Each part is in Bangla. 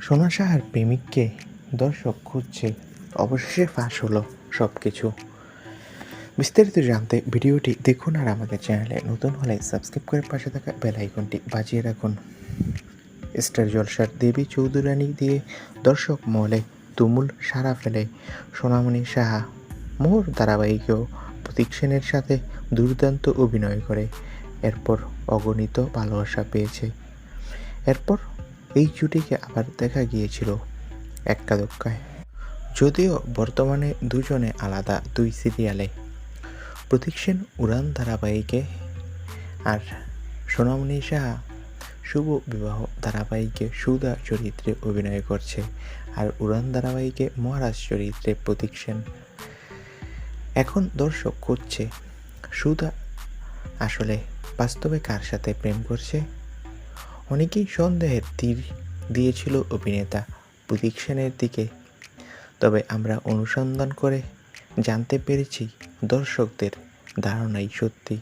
সোনা সাহার প্রেমিককে দর্শক খুঁজছে। অবশেষে ফাঁস হলো সব কিছু বিস্তারিত জানতে ভিডিওটি দেখুন আর আমাদের চ্যানেলে নতুন হলে সাবস্ক্রাইব করে পাশে থাকা বেল আইকনটি বাজিয়ে রাখুন। স্টার জলসার দেবী চৌধুরানী দিয়ে দর্শক মহলে তুমুল সারা ফেলে সোনামণি সাহা। মোর ধারাবাহিকেও প্রতীক সেনের সাথে দুর্দান্ত অভিনয় করে। এরপর অগণিত ভালোবাসা পেয়েছে। এরপর এই জুটিকে আবার দেখা গিয়েছিল এক্কা দোক্কায় যদিও বর্তমানে দুজনে আলাদা দুই সিরিয়ালে প্রতীক সেন উড়ান ধারাবাহিকে আর সোনামণি সাহা শুভ বিবাহ ধারাবাহিকে সুদা চরিত্রে অভিনয় করছে আর উড়ান ধারাবাহিকে মহারাজ চরিত্রে প্রতীক সেন এখন দর্শক করছে সুদা আসলে বাস্তবে কার সাথে প্রেম করছে অনেকেই সন্দেহের তীর দিয়েছিল অভিনেতা প্রতীক সেনের দিকে। তবে আমরা অনুসন্ধান করে জানতে পেরেছি দর্শকদের ধারণাই সত্যি।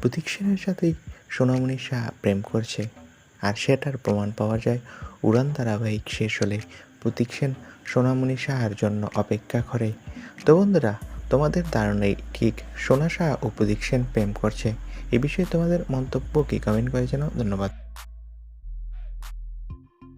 প্রতীক সেনের সাথেই সোনামণি শাহ প্রেম করছে, আর সেটার প্রমাণ পাওয়া যায় উড়ান ধারাবাহিক শেষ হলে প্রতীক সেন সোনামণি শাহার জন্য অপেক্ষা করে। তো বন্ধুরা তোমাদের ধারণাই ঠিক সোনা শাহ ও প্রতীক সেন প্রেম করছে? এ বিষয়ে তোমাদের মন্তব্য কি? কমেন্ট করে জানাও। ধন্যবাদ।